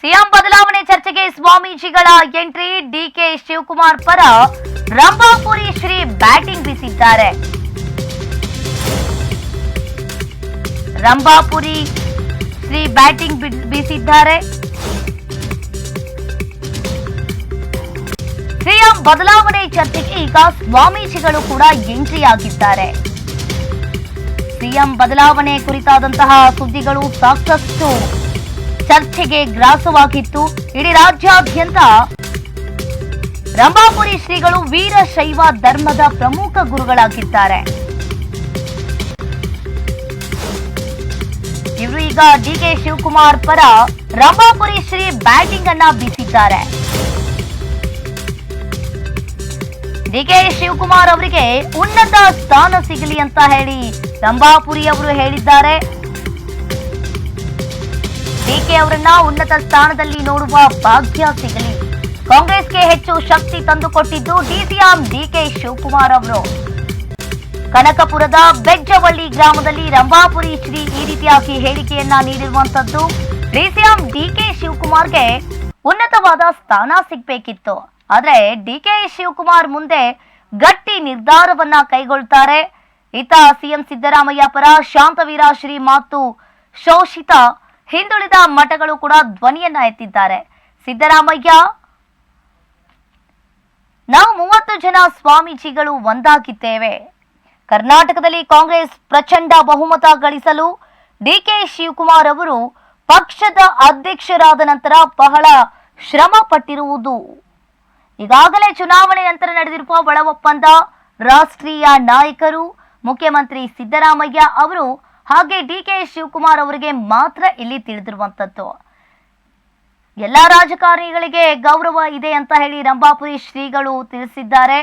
CM ಬದಲಾವಣೆ ಚರ್ಚೆಗೆ ಸ್ವಾಮೀಜಿಗಳ ಎಂಟ್ರಿ ಡಿಕೆ ಶಿವಕುಮಾರ್ ಪರ ರಂಭಾಪುರಿ ಶ್ರೀ ಬ್ಯಾಟಿಂಗ್ ಬೀಸಿದ್ದಾರೆ. ರಂಭಾಪುರಿ ಶ್ರೀ ಬ್ಯಾಟಿಂಗ್ ಬೀಸಿದ್ದಾರೆ. ಸಿಎಂ ಬದಲಾವಣೆ ಚರ್ಚೆಗೆ ಈಗ ಸ್ವಾಮೀಜಿಗಳು ಕೂಡ ಎಂಟ್ರಿ ಆಗಿದ್ದಾರೆ ಸಿಎಂ ಬದಲಾವಣೆ ಕುರಿತಾದಂತಹ ಸುದ್ದಿಗಳು ಸಾಕಷ್ಟು ಚರ್ಚೆಗೆ ಗ್ರಾಸವಾಗಿತ್ತು. ಇಡೀ ರಾಜ್ಯಾದ್ಯಂತ ರಂಭಾಪುರಿ ಶ್ರೀಗಳು ವೀರಶೈವ ಧರ್ಮದ ಪ್ರಮುಖ ಗುರುಗಳಾಗಿದ್ದಾರೆ. ಇವರು ಈಗ ಡಿಕೆ ಶಿವಕುಮಾರ್ ಪರ ರಂಭಾಪುರಿ ಶ್ರೀ ಬ್ಯಾಟಿಂಗ್ ಅನ್ನ ಬೀಸಿದ್ದಾರೆ. ಡಿಕೆ ಶಿವಕುಮಾರ್ ಅವರಿಗೆ ಉನ್ನತ ಸ್ಥಾನ ಸಿಗಲಿ ಅಂತ ಹೇಳಿ ರಂಭಾಪುರಿ ಅವರು ಹೇಳಿದ್ದಾರೆ. ಡಿಕೆ ಅವರನ್ನ ಉನ್ನತ ಸ್ಥಾನದಲ್ಲಿ ನೋಡುವ ಭಾಗ್ಯ ಸಿಗಲಿ. ಕಾಂಗ್ರೆಸ್ಗೆ ಹೆಚ್ಚು ಶಕ್ತಿ ತಂದುಕೊಟ್ಟಿದ್ದು ಡಿಸಿಎಂ ಡಿಕೆ ಶಿವಕುಮಾರ್ ಅವರು. ಕನಕಪುರದ ಬೆಜ್ಜವಳ್ಳಿ ಗ್ರಾಮದಲ್ಲಿ ರಂಭಾಪುರಿ ಶ್ರೀ ಈ ರೀತಿಯಾಗಿ ಹೇಳಿಕೆಯನ್ನ ನೀಡಿರುವಂತದ್ದು ಡಿಸಿಎಂ ಡಿಕೆ ಶಿವಕುಮಾರ್ಗೆ ಉನ್ನತವಾದ ಸ್ಥಾನ ಸಿಗ್ಬೇಕಿತ್ತು. ಆದ್ರೆ ಡಿಕೆ ಶಿವಕುಮಾರ್ ಮುಂದೆ ಗಟ್ಟಿ ನಿರ್ಧಾರವನ್ನ ಕೈಗೊಳ್ತಾರೆ. ಇತ ಸಿಎಂ ಸಿದ್ದರಾಮಯ್ಯ ಪರ ಶಾಂತವೀರ ಶ್ರೀ ಮಾತು ಶೋಷಿತ ಹಿಂದುಳಿದ ಮಠಗಳು ಕೂಡ ಧ್ವನಿಯನ್ನ ಎತ್ತಿದ್ದಾರೆ. ಸಿದ್ದರಾಮಯ್ಯ, ನಾವು ಮೂವತ್ತು ಜನ ಸ್ವಾಮೀಜಿಗಳು ಒಂದಾಗಿದ್ದೇವೆ. ಕರ್ನಾಟಕದಲ್ಲಿ ಕಾಂಗ್ರೆಸ್ ಪ್ರಚಂಡ ಬಹುಮತ ಗಳಿಸಲು ಡಿಕೆ ಶಿವಕುಮಾರ್ ಅವರು ಪಕ್ಷದ ಅಧ್ಯಕ್ಷರಾದ ನಂತರ ಬಹಳ ಶ್ರಮ ಪಟ್ಟಿರುವುದು. ಈಗಾಗಲೇ ಚುನಾವಣೆ ನಂತರ ನಡೆದಿರುವ ಒಳ ಒಪ್ಪಂದ ರಾಷ್ಟ್ರೀಯ ನಾಯಕರು ಮುಖ್ಯಮಂತ್ರಿ ಸಿದ್ದರಾಮಯ್ಯ ಅವರು ಹಾಗೆ ಡಿ ಕೆ ಶಿವಕುಮಾರ್ ಅವರಿಗೆ ಮಾತ್ರ ಇಲ್ಲಿ ತಿಳಿದಿರುವಂತದ್ದು. ಎಲ್ಲ ರಾಜಕಾರಣಿಗಳಿಗೆ ಗೌರವ ಇದೆ ಅಂತ ಹೇಳಿ ರಂಭಾಪುರಿ ಶ್ರೀಗಳು ತಿಳಿಸಿದ್ದಾರೆ.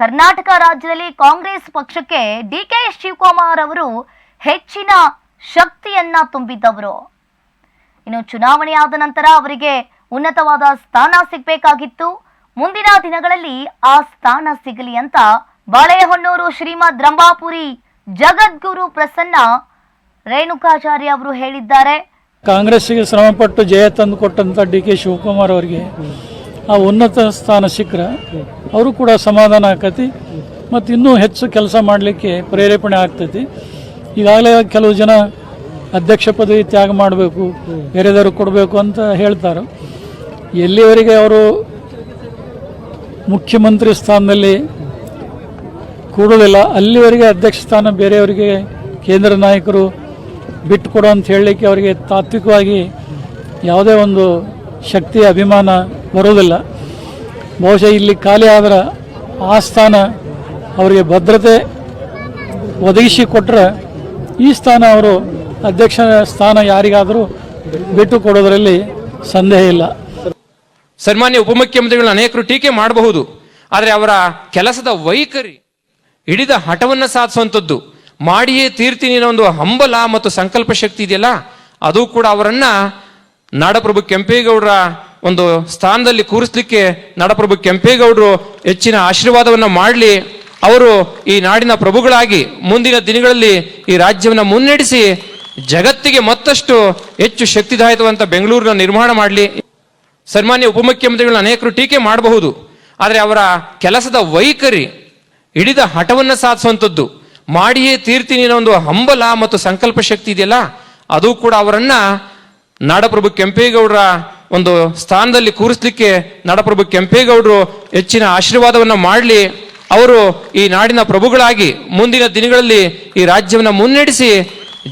ಕರ್ನಾಟಕ ರಾಜ್ಯದಲ್ಲಿ ಕಾಂಗ್ರೆಸ್ ಪಕ್ಷಕ್ಕೆ ಡಿ ಕೆ ಶಿವಕುಮಾರ್ ಅವರು ಹೆಚ್ಚಿನ ಶಕ್ತಿಯನ್ನ ತುಂಬಿದ್ದವರು. ಇನ್ನು ಚುನಾವಣೆ ಆದ ನಂತರ ಅವರಿಗೆ ಉನ್ನತವಾದ ಸ್ಥಾನ ಸಿಗಬೇಕಾಗಿತ್ತು. ಮುಂದಿನ ದಿನಗಳಲ್ಲಿ ಆ ಸ್ಥಾನ ಸಿಗಲಿ ಅಂತ ಬಾಳೆಹೊನ್ನೂರು ಶ್ರೀಮದ್ ರಂಭಾಪುರಿ ಜಗದ್ಗುರು ಪ್ರಸನ್ನ ರೇಣುಕಾಚಾರ್ಯ ಅವರು ಹೇಳಿದ್ದಾರೆ. ಕಾಂಗ್ರೆಸ್ಸಿಗೆ ಶ್ರಮಪಟ್ಟು ಜಯ ತಂದು ಕೊಟ್ಟಂತ ಡಿ ಕೆ ಶಿವಕುಮಾರ್ ಅವರಿಗೆ ಆ ಉನ್ನತ ಸ್ಥಾನ ಸಿಕ್ಕರೆ ಅವರು ಕೂಡ ಸಮಾಧಾನ ಆಕತಿ, ಮತ್ತು ಇನ್ನೂ ಹೆಚ್ಚು ಕೆಲಸ ಮಾಡಲಿಕ್ಕೆ ಪ್ರೇರೇಪಣೆ ಆಗ್ತೈತಿ. ಈಗಾಗಲೇ ಕೆಲವು ಜನ ಅಧ್ಯಕ್ಷ ಪದವಿ ತ್ಯಾಗ ಮಾಡಬೇಕು ಬೇರೆದವರು ಕೊಡಬೇಕು ಅಂತ ಹೇಳ್ತಾರೆ. ಎಲ್ಲಿವರೆಗೆ ಅವರು ಮುಖ್ಯಮಂತ್ರಿ ಸ್ಥಾನದಲ್ಲಿ ಕೂಡೋದಿಲ್ಲ ಅಲ್ಲಿವರೆಗೆ ಅಧ್ಯಕ್ಷ ಸ್ಥಾನ ಬೇರೆಯವರಿಗೆ ಕೇಂದ್ರ ನಾಯಕರು ಬಿಟ್ಟು ಕೊಡು ಅಂತ ಹೇಳಲಿಕ್ಕೆ ಅವರಿಗೆ ತಾತ್ವಿಕವಾಗಿ ಯಾವುದೇ ಒಂದು ಶಕ್ತಿ, ಅಭಿಮಾನ ಬರೋದಿಲ್ಲ ಬಹುಶಃ ಇಲ್ಲಿ ಖಾಲಿ ಆದ್ರೆ ಆ ಸ್ಥಾನ ಅವರಿಗೆ ಭದ್ರತೆ ಒದಗಿಸಿ ಕೊಟ್ಟರೆ ಈ ಸ್ಥಾನ ಅವರು ಅಧ್ಯಕ್ಷ ಸ್ಥಾನ ಯಾರಿಗಾದರೂ ಬಿಟ್ಟು ಕೊಡೋದರಲ್ಲಿ ಸಂದೇಹ ಇಲ್ಲ. ಸನ್ಮಾನ್ಯ ಉಪಮುಖ್ಯಮಂತ್ರಿಗಳನ್ನ ಅನೇಕರು ಟೀಕೆ ಮಾಡಬಹುದು. ಆದರೆ ಅವರ ಕೆಲಸದ ವೈಖರಿ ಹಿಡಿದ ಹಠವನ್ನು ಸಾಧಿಸುವಂಥದ್ದು. ಮಾಡಿಯೇ ತೀರ್ತೀನಿ ಅನ್ನೋ ಒಂದು ಹಂಬಲ ಮತ್ತು ಸಂಕಲ್ಪ ಶಕ್ತಿ ಇದೆಯಲ್ಲ, ಅದು ಕೂಡ ಅವರನ್ನ ನಾಡಪ್ರಭು ಕೆಂಪೇಗೌಡರ ಒಂದು ಸ್ಥಾನದಲ್ಲಿ ಕೂರಿಸ್ಲಿಕ್ಕೆ ನಾಡಪ್ರಭು ಕೆಂಪೇಗೌಡರು ಹೆಚ್ಚಿನ ಆಶೀರ್ವಾದವನ್ನು ಮಾಡಲಿ. ಅವರು ಈ ನಾಡಿನ ಪ್ರಭುಗಳಾಗಿ ಮುಂದಿನ ದಿನಗಳಲ್ಲಿ ಈ ರಾಜ್ಯವನ್ನು ಮುನ್ನಡೆಸಿ ಜಗತ್ತಿಗೆ ಮತ್ತಷ್ಟು ಹೆಚ್ಚು ಶಕ್ತಿದಾಯಕವಂತ ಬೆಂಗಳೂರಿನ ನಿರ್ಮಾಣ ಮಾಡಲಿ. ಸನ್ಮಾನ್ಯ ಉಪಮುಖ್ಯಮಂತ್ರಿಗಳನ್ನ ಅನೇಕರು ಟೀಕೆ ಮಾಡಬಹುದು. ಆದರೆ ಅವರ ಕೆಲಸದ ವೈಖರಿ ಹಿಡಿದ ಹಠವನ್ನು ಸಾಧಿಸುವಂಥದ್ದು. ಮಾಡಿಯೇ ತೀರ್ತೀನಿ ಅನ್ನೋ ಒಂದು ಹಂಬಲ ಮತ್ತು ಸಂಕಲ್ಪ ಶಕ್ತಿ ಇದೆಯಲ್ಲ, ಅದು ಕೂಡ ಅವರನ್ನ ನಾಡಪ್ರಭು ಕೆಂಪೇಗೌಡರ ಒಂದು ಸ್ಥಾನದಲ್ಲಿ ಕೂರಿಸ್ಲಿಕ್ಕೆ ನಾಡಪ್ರಭು ಕೆಂಪೇಗೌಡರು ಹೆಚ್ಚಿನ ಆಶೀರ್ವಾದವನ್ನ ಮಾಡಲಿ. ಅವರು ಈ ನಾಡಿನ ಪ್ರಭುಗಳಾಗಿ ಮುಂದಿನ ದಿನಗಳಲ್ಲಿ ಈ ರಾಜ್ಯವನ್ನ ಮುನ್ನಡೆಸಿ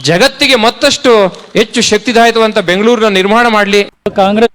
ಜಗತ್ತಿಗೆ ಮತ್ತಷ್ಟು ಹೆಚ್ಚು ಶಕ್ತಿದಾಯಕವಂತ ಬೆಂಗಳೂರಿನ ನಿರ್ಮಾಣ ಮಾಡಲಿ. ಕಾಂಗ್ರೆಸ್